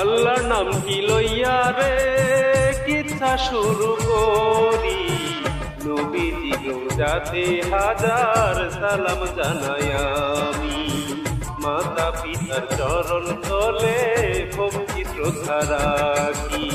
আল্লাহর নাম কি লইয়া রে? কিচ্ছা শুরু করি। নবীজি যাতে হাজার সালাম জানাই মাতা পিতার চরণ তলে ভক্তি শ্রদ্ধা রাখি।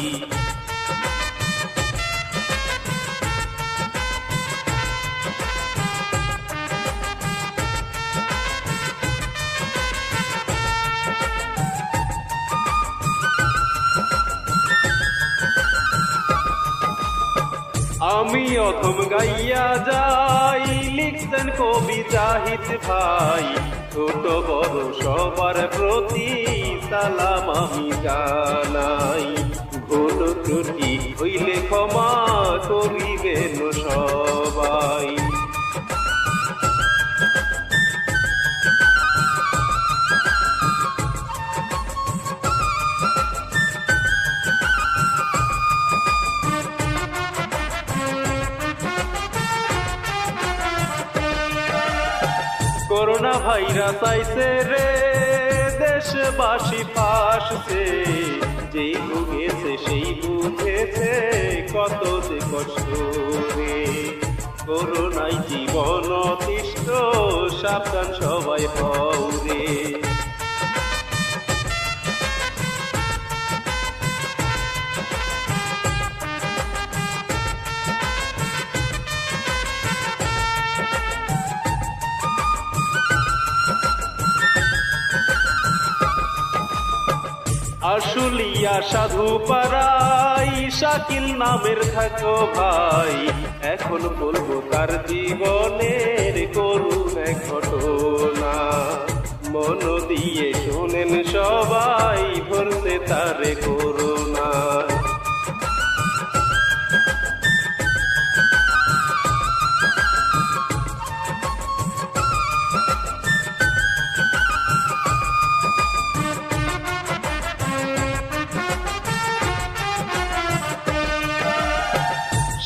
আমি অথম গাইয়া যাই। লিখতেন কবি জাহিদ ভাই। ছোট বড় সবার প্রতি সালাম আমি জানাই। ভুল ত্রুটি হইলে ক্ষমা করিবেন সবাই। করোনা ভাইরাস আইছে রে, দেশবাসী পাশে যেই ভুগেছে সেই বুঝেছে কত যে কষ্ট রে। করোনায় জীবন অতিষ্ঠ, সাবধান সবাই হও রে। আশুলিয়া সাধু পাড়াই শাকিল নামের থাকো ভাই। এখন বলব তার জীবনের করুণ ঘটনা। মন দিয়ে শোনেন সবাই ধরতে তারে করোনা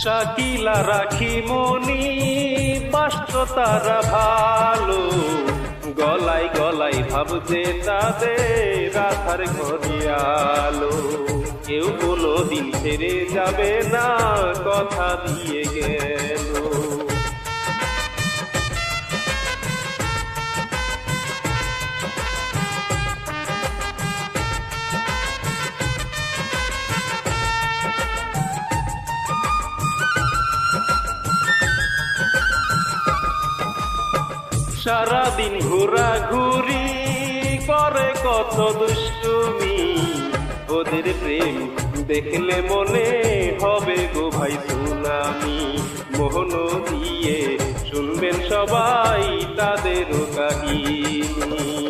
শাকিলা রাখি মনি তারা ভালো। গলাই গলাই ভাবছে তাদের রাধার ঘরিয়ালো কেউ কোনো দিন ছেড়ে যাবে না, কথা দিয়ে গেল। সারাদিন ঘোরা ঘুরি করে কত দুষ্টুমি। ওদের প্রেম দেখলে মনে হবে গো ভাই সুনামি। মোহন দিয়ে শুনবেন সবাই তাদের কাহিনী।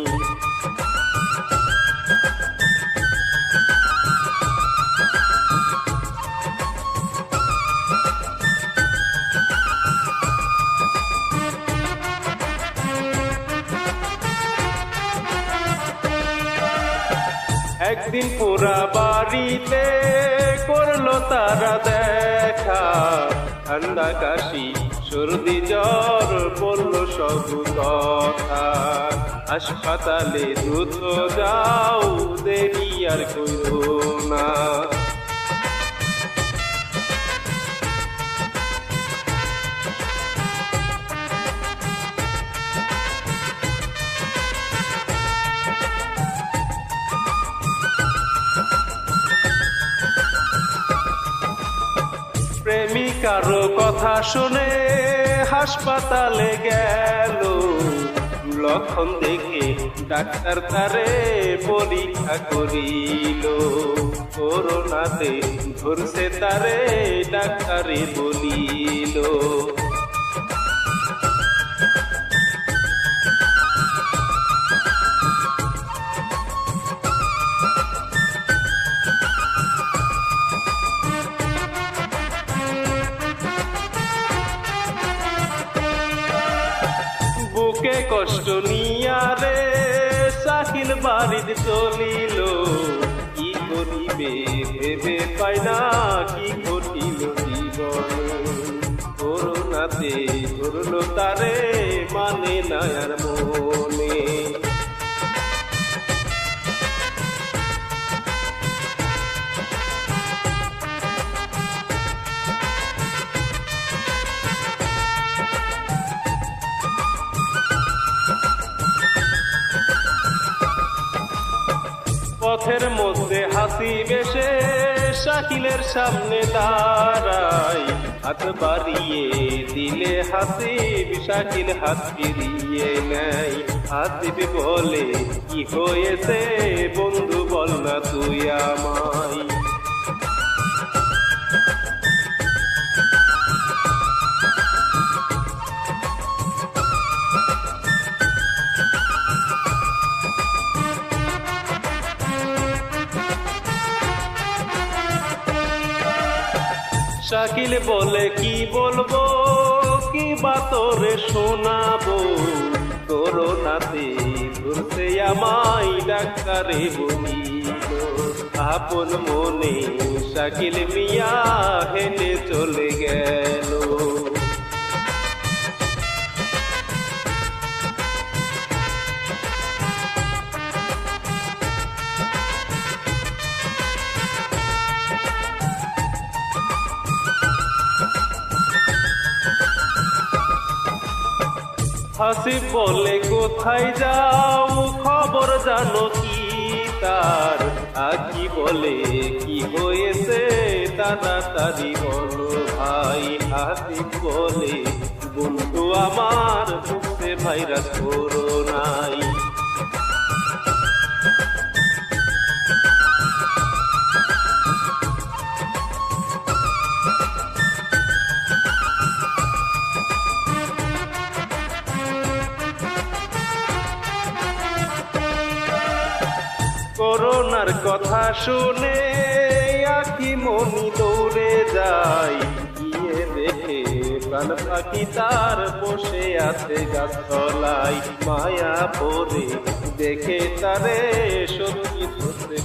একদিন পুরা বাড়িতে করল তারা দেখা। ঠান্ডা কাশি, সর্দি জ্বর, বলল সব কথা। হাসপাতালে দ্রুত যাও, দেরি আর করো না। প্রেমিকারও কথা শুনে হাসপাতালে গেল। লক্ষণ দেখে ডাক্তার তারে পরীক্ষা করিল। করোনাতে ধরছে তারে ডাক্তারে বলিল। বুকে কষ্ট নিয়া রে? সাকিল বাড়ির চলিল। কি করিবে ভেবে পাই না, কি ঘটিল জীবন? করোনাতে ধরল তারে মানে না আর মনে। হাসি বেশে শাকিলের সামনে দাঁড়াই, হাত বাড়িয়ে দিলে হাসি শাকিল হাত ফিরিয়ে নেয়। হাসিব বলে, কি হয়েছে? শাকিল বলে কি বলব? কি বাতরে শোনাবো? করোনাতে ধরতে আমায় ডাক্তারে বলি আপন মনে শাকিল মিয়া হেলে চলে গেল। হাসিব বলে কোথায় যাও? খবর জানো কি তার? আকি বলে কি হয়েছে? তাড়াতাড়ি বলো ভাই হাসিব বলে। বন্ধু আমার, মুখে ভাইরাস করোনাই করোনার কথা শুনে আকি মনি দৌড়ে যাই। গিয়ে দেখে প্রাণ পাখি তার বসে আছে গাছতলায়। মায়া পরে দেখে তারে সত্যি ধরতে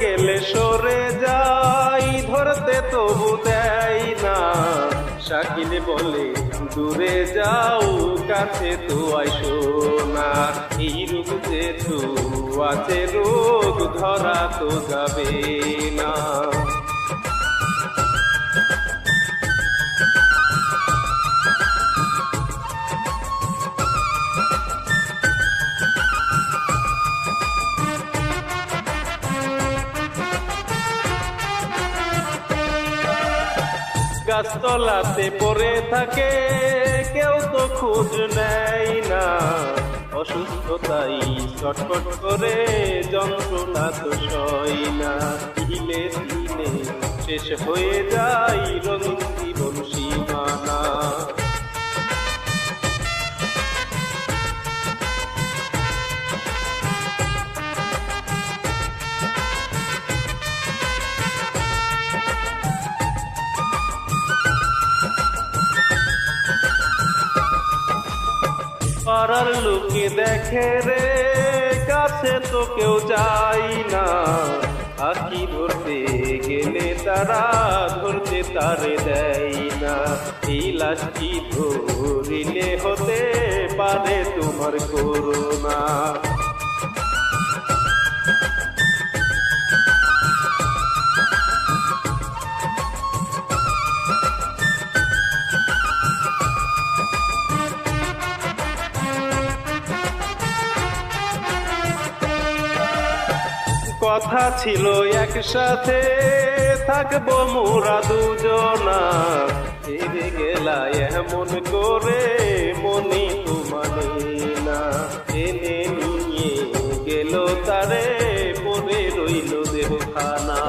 গেলে সরে যাই, ধরতে তবু দেয় না। শাকিল বলে, দূরে যাও, কাছে তো আইসো না। এই রূপ যে তো আছে রোগ, ধরা তো যাবে না। গাছতলাতে পড়ে থাকে, কেউ তো খোঁজ নেয় না। অসুস্থতাই চটপট করে, যন্ত্রণা তো সয় না। দিলে দিলে শেষ হয়ে যায় রঙিন জীবন সীমানা। পাড়ার লোকে দেখে রে, কাছে তো কেউ যাই না। আখি ধরতে গেলে তারা ধরতে তারে দেয় না। এই লাশটি ধরিলে হতে পারে তোমার করোনা কথা ছিল একসাথে, থাকব মোরা দুজনা। ফিরে গেলা এমন করে মনে মানে না। এনে নিয়ে গেল তারে পরে রইল দেহখানা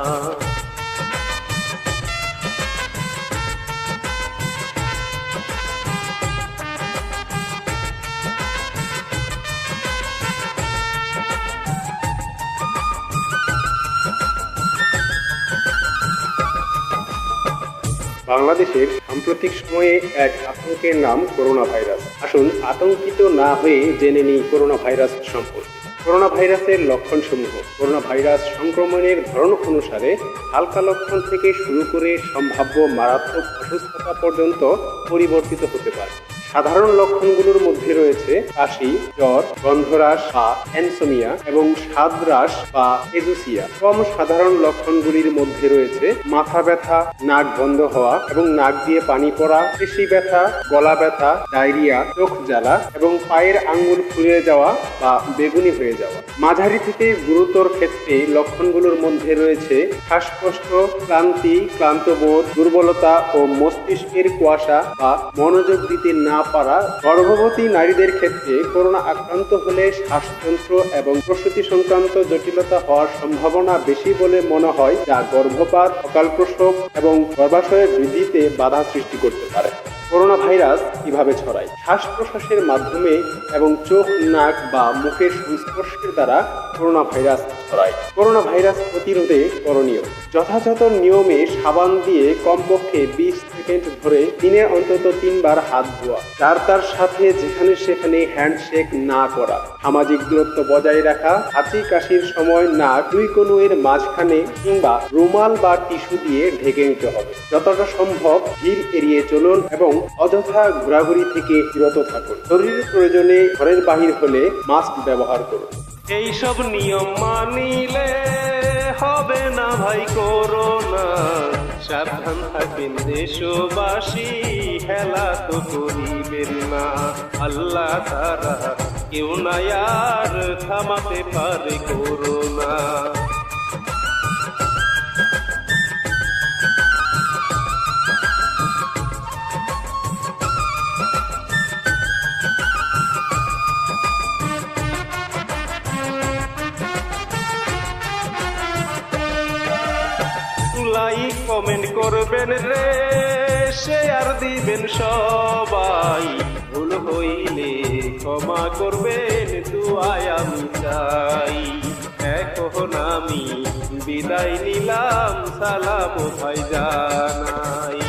বাংলাদেশের সাম্প্রতিক সময়ে এক আতঙ্কের নাম করোনা ভাইরাস আসুন আতঙ্কিত না হয়ে জেনে নিই করোনা ভাইরাস সম্পর্কে। করোনা ভাইরাসের লক্ষণ লক্ষণসমূহ। করোনা ভাইরাস সংক্রমণের ধরন অনুসারে হালকা লক্ষণ থেকে শুরু করে সম্ভাব্য মারাত্মক অসুস্থতা পর্যন্ত পরিবর্তিত হতে পারে। সাধারণ লক্ষণগুলোর মধ্যে রয়েছে কাশি, জ্বর, গন্ধরাস বা অ্যানসোমিয়া এবং স্বাদরাস বা এজুসিয়া। কম সাধারণ লক্ষণগুলির মধ্যে রয়েছে মাথা ব্যথা, নাক বন্ধ হওয়া এবং নাক দিয়ে পানি পড়া, পেশি ব্যথা, গলা ব্যথা, ডায়রিয়া, চোখ জ্বালা এবং পায়ের আঙ্গুল ফুলে যাওয়া বা বেগুনি হয়ে যাওয়া। মাঝারি থেকে গুরুতর ক্ষেত্রে লক্ষণগুলোর মধ্যে রয়েছে শ্বাসকষ্ট, ক্লান্তি, ক্লান্তবোধ, দুর্বলতা ও মস্তিষ্কের কুয়াশা বা মনোযোগ দিতে না পারা গর্ভবতী নারীদের ক্ষেত্রে করোনা আক্রান্ত হলে শ্বাসতন্ত্র এবং প্রসূতি সংক্রান্ত জটিলতা হওয়ার সম্ভাবনা বেশি বলে মনে হয়, যা গর্ভপাত অকাল প্রসব এবং গর্ভাশয়ের বৃদ্ধিতে বাধা সৃষ্টি করতে পারে। করোনা ভাইরাস কীভাবে ছড়ায়? শ্বাস প্রশ্বাসের মাধ্যমে এবং চোখ, নাক বা মুখের সংস্পর্শের দ্বারা করোনা ভাইরাস ছড়ায়। করোনা ভাইরাস প্রতিরোধে করণীয়। যথাযথ নিয়মে সাবান দিয়ে কমপক্ষে বিশ সেকেন্ড ধরে দিনে অন্তত তিনবার হাত ধোয়া। যার তার সাথে যেখানে সেখানে হ্যান্ডশেক না করা। সামাজিক দূরত্ব বজায় রাখা, হাঁচি, কাশির সময় নাক দুই কনুয়ের মাঝখানে কিংবা রুমাল বা টিস্যু দিয়ে ঢেকে নিতে হবে। যতটা সম্ভব ভিড় এড়িয়ে চলুন এবং অযথা ঘোরাঘুরি থেকে বিরত থাকুন। শরীরের প্রয়োজনে ঘরের বাহির হলে মাস্ক ব্যবহার করুন। এইসব নিয়ম মানিলে হবে না ভাই করোনা। সাবধান থাকেন দেশবাসী, হেলা তো করিবেন না। আল্লাহ তারা কেউ না আর থামাতে পারে করোনা। করবেন রে শেয়ার দিবেন সবাই। ভুল হইলে ক্ষমা করবেন, দুয়ায় আমি চাই। এখন আমি, বিদায় নিলাম, সালাম ভাই জানাই